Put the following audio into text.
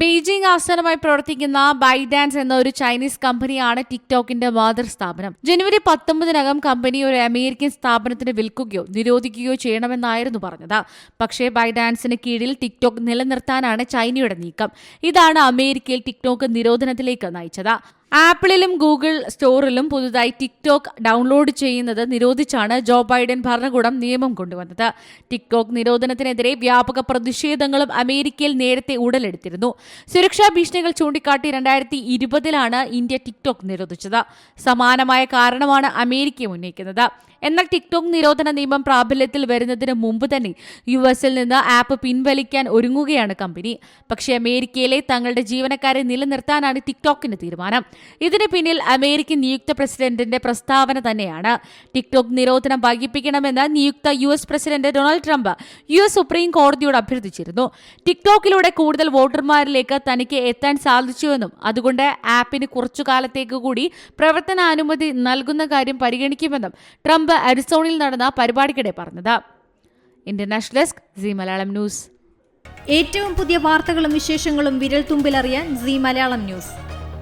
Beijing ആസ്ഥാനമായി പ്രവർത്തിക്കുന്ന ബൈഡാൻസ് എന്ന ഒരു ചൈനീസ് കമ്പനിയാണ് ടിക്ടോക്കിന്റെ മാതൃസ്ഥാപനം ജനുവരി പത്തൊമ്പതിനകം കമ്പനി ഒരു അമേരിക്കൻ സ്ഥാപനത്തിന് വിൽക്കുകയോ നിരോധിക്കുകയോ ചെയ്യണമെന്നായിരുന്നു പറഞ്ഞത്. പക്ഷേ ബൈഡാൻസിന് കീഴിൽ ടിക്ടോക്ക് നിലനിർത്താനാണ് ചൈനയുടെ നീക്കം. ഇതാണ് അമേരിക്കയിൽ ടിക്ടോക്ക് നിരോധനത്തിലേക്ക് നയിച്ചത്. ആപ്പിളിലും ഗൂഗിൾ സ്റ്റോറിലും പുതുതായി ടിക്ടോക്ക് ഡൗൺലോഡ് ചെയ്യുന്നത് നിരോധിച്ചാണ് ജോ ബൈഡൻ ഭരണകൂടം നിയമം കൊണ്ടുവന്നത്. ടിക്ടോക്ക് നിരോധനത്തിനെതിരെ വ്യാപക പ്രതിഷേധങ്ങളും അമേരിക്കയിൽ നേരത്തെ ഉടലെടുത്തിരുന്നു. സുരക്ഷാ ഭീഷണികൾ ചൂണ്ടിക്കാട്ടി രണ്ടായിരത്തി ഇരുപതിലാണ് ഇന്ത്യ ടിക്ടോക്ക് നിരോധിച്ചത്. സമാനമായ കാരണമാണ് അമേരിക്ക ഉന്നയിക്കുന്നത്. എന്നാൽ ടിക്ടോക്ക് നിരോധന നിയമം പ്രാബല്യത്തിൽ വരുന്നതിന് മുമ്പ് തന്നെ യു എസിൽ നിന്ന് ആപ്പ് പിൻവലിക്കാൻ ഒരുങ്ങുകയാണ് കമ്പനി. പക്ഷേ അമേരിക്കയിലെ തങ്ങളുടെ ജീവനക്കാരെ നിലനിർത്താനാണ് ടിക്ടോക്കിന്റെ തീരുമാനം. ഇതിന് പിന്നിൽ അമേരിക്കൻ നിയുക്ത പ്രസിഡന്റിന്റെ പ്രസ്താവന തന്നെയാണ്. ടിക്ടോക്ക് നിരോധനം വൈകിപ്പിക്കണമെന്ന് നിയുക്ത U S president Donald Trump U S supreme കോടതിയോട് അഭ്യർത്ഥിച്ചിരുന്നു. ടിക്ടോക്കിലൂടെ കൂടുതൽ വോട്ടർമാരിലേക്ക് തനിക്ക് എത്താൻ സാധിച്ചുവെന്നും അതുകൊണ്ട് ആപ്പിന് കുറച്ചു കാലത്തേക്ക് കൂടി പ്രവർത്തനാനുമതി നൽകുന്ന കാര്യം പരിഗണിക്കുമെന്നും ട്രംപ് അരിസോണിൽ നടന്ന പരിപാടിക്കിടെ പറഞ്ഞത്. International desk Zee Malayalam news. ഏറ്റവും പുതിയ വാർത്തകളും വിശേഷങ്ങളും വിരൽ തുമ്പിലറിയാൻ സി മലയാളം ന്യൂസ്.